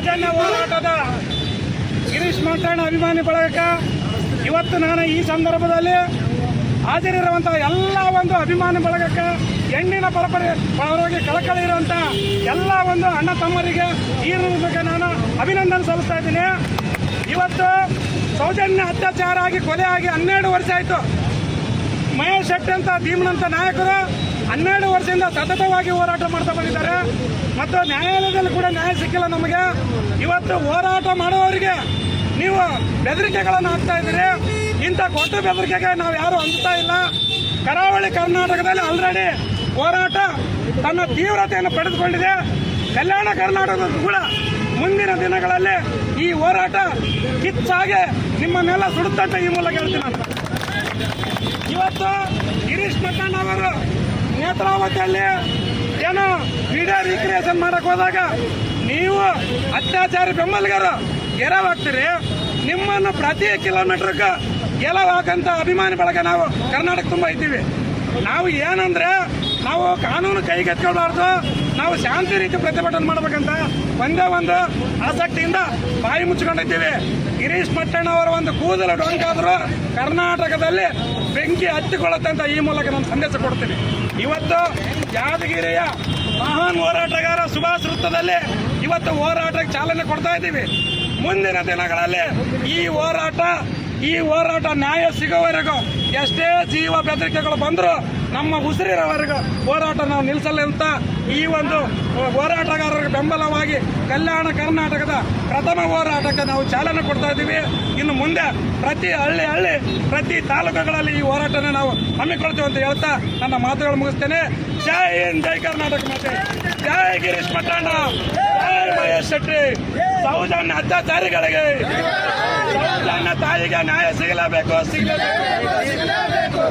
ಸೌಜನ್ಯ ಹೋರಾಟದ ಗಿರೀಶ್ ಮಾತಾಡ ಅಭಿಮಾನಿ ಬಳಗಕ್ಕೆ ಇವತ್ತು ನಾನು ಈ ಸಂದರ್ಭದಲ್ಲಿ ಹಾಜರಿರುವಂತಹ ಎಲ್ಲ ಒಂದು ಅಭಿಮಾನಿ ಬಳಗಕ್ಕೆ, ಹೆಣ್ಣಿನ ಪರಪರಿ ಪರವಾಗಿ ಕಳಕಳಿ ಇರುವಂತ ಎಲ್ಲ ಒಂದು ಅಣ್ಣ ತಮ್ಮರಿಗೆ ಈ ಮೂಲಕ ನಾನು ಅಭಿನಂದನೆ ಸಲ್ಲಿಸ್ತಾ ಇದ್ದೀನಿ. ಇವತ್ತು ಸೌಜನ್ಯ ಅತ್ಯಾಚಾರ ಆಗಿ, ಕೊಲೆ ಆಗಿ ಹನ್ನೆರಡು ವರ್ಷ ಆಯಿತು. ಮಹೇಶ್ ಶೆಟ್ಟಿ ಅಂತ ಭೀಮನಂತ ನಾಯಕರು ಹನ್ನೆರಡು ವರ್ಷದಿಂದ ಸತತವಾಗಿ ಹೋರಾಟ ಮಾಡ್ತಾ ಬಂದಿದ್ದಾರೆ. ಮತ್ತು ನ್ಯಾಯಾಲಯದಲ್ಲಿ ಕೂಡ ನ್ಯಾಯ ಸಿಕ್ಕಿಲ್ಲ ನಮಗೆ. ಇವತ್ತು ಹೋರಾಟ ಮಾಡುವವರಿಗೆ ನೀವು ಬೆದರಿಕೆಗಳನ್ನು ಹಾಕ್ತಾ ಇದ್ದೀರಿ. ಇಂಥ ಕೊಟ್ಟು ಬೆದರಿಕೆಗೆ ನಾವು ಯಾರು ಅಂತಾ ಇಲ್ಲ. ಕರಾವಳಿ ಕರ್ನಾಟಕದಲ್ಲಿ ಆಲ್ರೆಡಿ ಹೋರಾಟ ತನ್ನ ತೀವ್ರತೆಯನ್ನು ಪಡೆದುಕೊಂಡಿದೆ. ಕಲ್ಯಾಣ ಕರ್ನಾಟಕದ ಕೂಡ ಮುಂದಿನ ದಿನಗಳಲ್ಲಿ ಈ ಹೋರಾಟ ಕಿಚ್ಚಾಗೆ ನಿಮ್ಮನ್ನೆಲ್ಲ ಸುಡುತ್ತಂತೆ ಈ ಮೂಲಕ ಹೇಳ್ತೀನಿ ಅಂತ ಇವತ್ತು ಗಿರೀಶ್ ಮಟ್ಟಣ್ಣ ಅವರು ನೇತ್ರಾವತಿಯಲ್ಲಿ ಏನು ರೀಕ್ರಿಯೇಷನ್ ಮಾಡಕ್ ಹೋದಾಗ ನೀವು ಅತ್ಯಾಚಾರಿ ಬೆಂಬಲಿಗರು ಗೆರವಾಗ್ತೀರಿ. ನಿಮ್ಮನ್ನು ಪ್ರತಿ ಕಿಲೋಮೀಟರ್ಗ ಗೆಲವಾಗಂತ ಅಭಿಮಾನಿ ಬಳಗ ನಾವು ಕರ್ನಾಟಕ ತುಂಬ ಇದ್ದೀವಿ. ನಾವು ಏನಂದ್ರೆ ನಾವು ಕಾನೂನು ಕೈಗೆತ್ಕೊಳ್ಬಾರ್ದು ನಾವು ಶಾಂತಿ ರೀತಿ ಪ್ರತಿಭಟನೆ ಮಾಡ್ಬೇಕಂತ ಒಂದೇ ಒಂದು ಆಸಕ್ತಿಯಿಂದ ಬಾಯಿ ಮುಚ್ಕೊಂಡಿದ್ದೀವಿ ಗಿರೀಶ್ ಮಟ್ಟಣ್ಣ ಅವರ ಒಂದು ಕೂದಲು ಡೊಂಕಾದ್ರು ಕರ್ನಾಟಕದಲ್ಲಿ ಬೆಂಕಿ ಹತ್ತಿಕೊಳ್ಳುತ್ತೆ ಅಂತ ಈ ಮೂಲಕ ನಾನು ಸಂದೇಶ ಕೊಡ್ತೀನಿ. ಇವತ್ತು ಯಾದಗಿರಿಯ ಮಹಾನ್ ಹೋರಾಟಗಾರ ಸುಭಾಷ್ ವೃತ್ತದಲ್ಲಿ ಇವತ್ತು ಹೋರಾಟಕ್ಕೆ ಚಾಲನೆ ಕೊಡ್ತಾ ಇದ್ದೀವಿ. ಮುಂದಿನ ದಿನಗಳಲ್ಲಿ ಈ ಹೋರಾಟ ಈ ಹೋರಾಟ ನ್ಯಾಯ ಸಿಗೋವರೆಗೂ ಎಷ್ಟೇ ಜೀವ ಬೆದರಿಕೆಗಳು ಬಂದರೂ ನಮ್ಮ ಉಸಿರಿರೋವರೆಗೂ ಹೋರಾಟ ನಾವು ನಿಲ್ಲಿಸಲ್ಲ ಅಂತ ಈ ಒಂದು ಹೋರಾಟಗಾರರಿಗೆ ಬೆಂಬಲವಾಗಿ ಕಲ್ಯಾಣ ಕರ್ನಾಟಕದ ಪ್ರಥಮ ಹೋರಾಟಕ್ಕೆ ನಾವು ಚಾಲನೆ ಕೊಡ್ತಾ ಇದ್ದೀವಿ. ಇನ್ನು ಮುಂದೆ ಪ್ರತಿ ಹಳ್ಳಿ ಹಳ್ಳಿ, ಪ್ರತಿ ತಾಲೂಕುಗಳಲ್ಲಿ ಈ ಹೋರಾಟನ ನಾವು ಹಮ್ಮಿಕೊಳ್ತೀವಿ ಅಂತ ಹೇಳ್ತಾ ನನ್ನ ಮಾತುಗಳು ಮುಗಿಸ್ತೇನೆ. ಜೈ ಹಿಂದ್, ಜೈ ಕರ್ನಾಟಕ ಮಾತೆ. ಜೈ ಗಿರೀಶ್ ಪಟ್ಟಣ. ಜೈ ಮಹೇಶ್ ಶೆಟ್ಟಿ. ಸೌಜನ್ಯ ಅತ್ಯಾಚಾರಿಗಳಿಗೆ ಸೌಜನ್ಯ ತಾಯಿಗೆ ನ್ಯಾಯ ಸಿಗಲೇಬೇಕು ಸಿಗಲೇಬೇಕು.